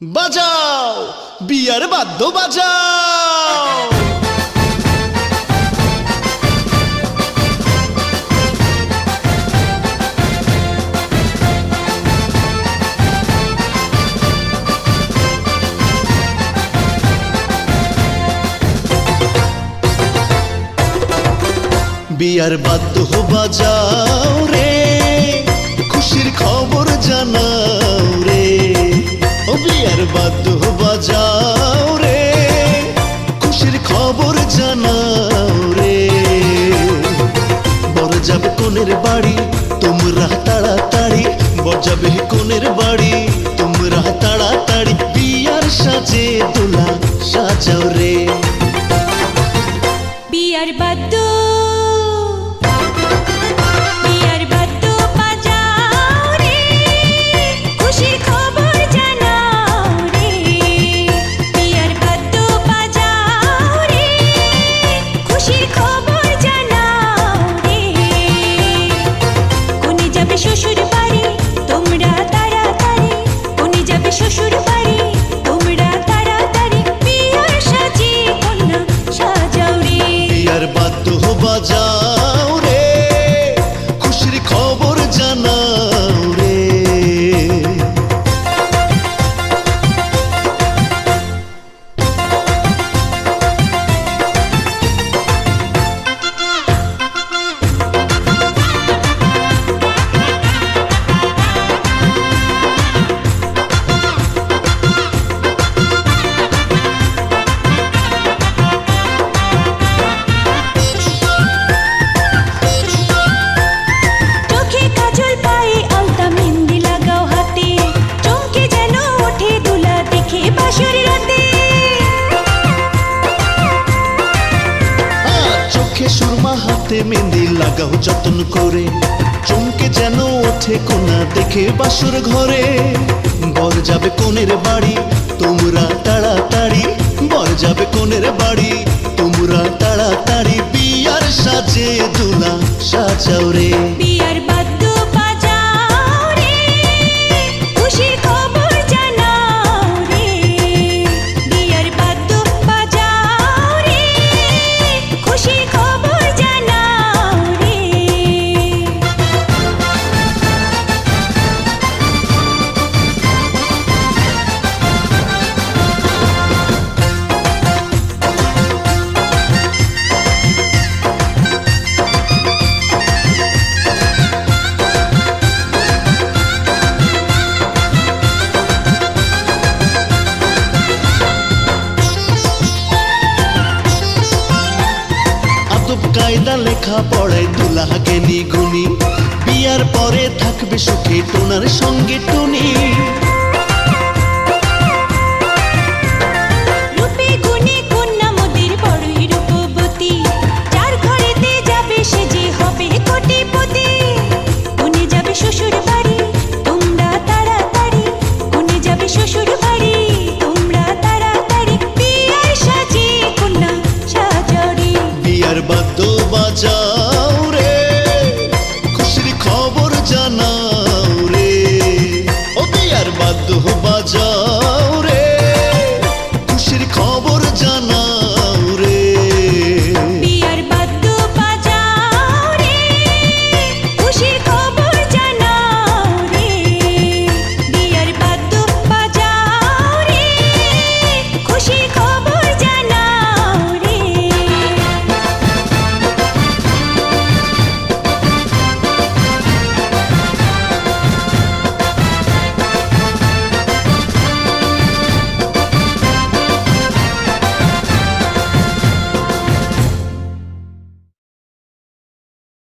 বাজাও বিয়ার বাদ্য বাজাও। বিয়ার বাদ্য বাজাও রে খুশির খবর জানাও রে। ও বিয়ার বাদ্য বাজাও রে, খুশির খবর জানাও রে। বড় যাবে কোনের বাড়ি, তোমরা তাড়াতাড়ি। বড় যাবে কোনের বাড়ি, তোমরা তাড়াতাড়ি। বিয়ার সাজে, দোলা সাজাও রে। বিয়ার বাদ্য বাদ্য হাতে মেহেন্দি লাগাও, যতন করে। চমকে যেন ওঠে কোনা, দেখে বাসুর ঘরে। বর যাবে কোনের বাড়ি, তোমরা তাড়াতাড়ি। বর যাবে কোনের বাড়ি, তোমরা তাড়াতাড়ি। বিয়ার সাজে, দুলা সাজাও রে। বিয়ার কায়দা লেখা পড়ায় দুলাহাকে নিগুনি বিয়ার পরে থাকবে সুখে টোনার সঙ্গে টুনি।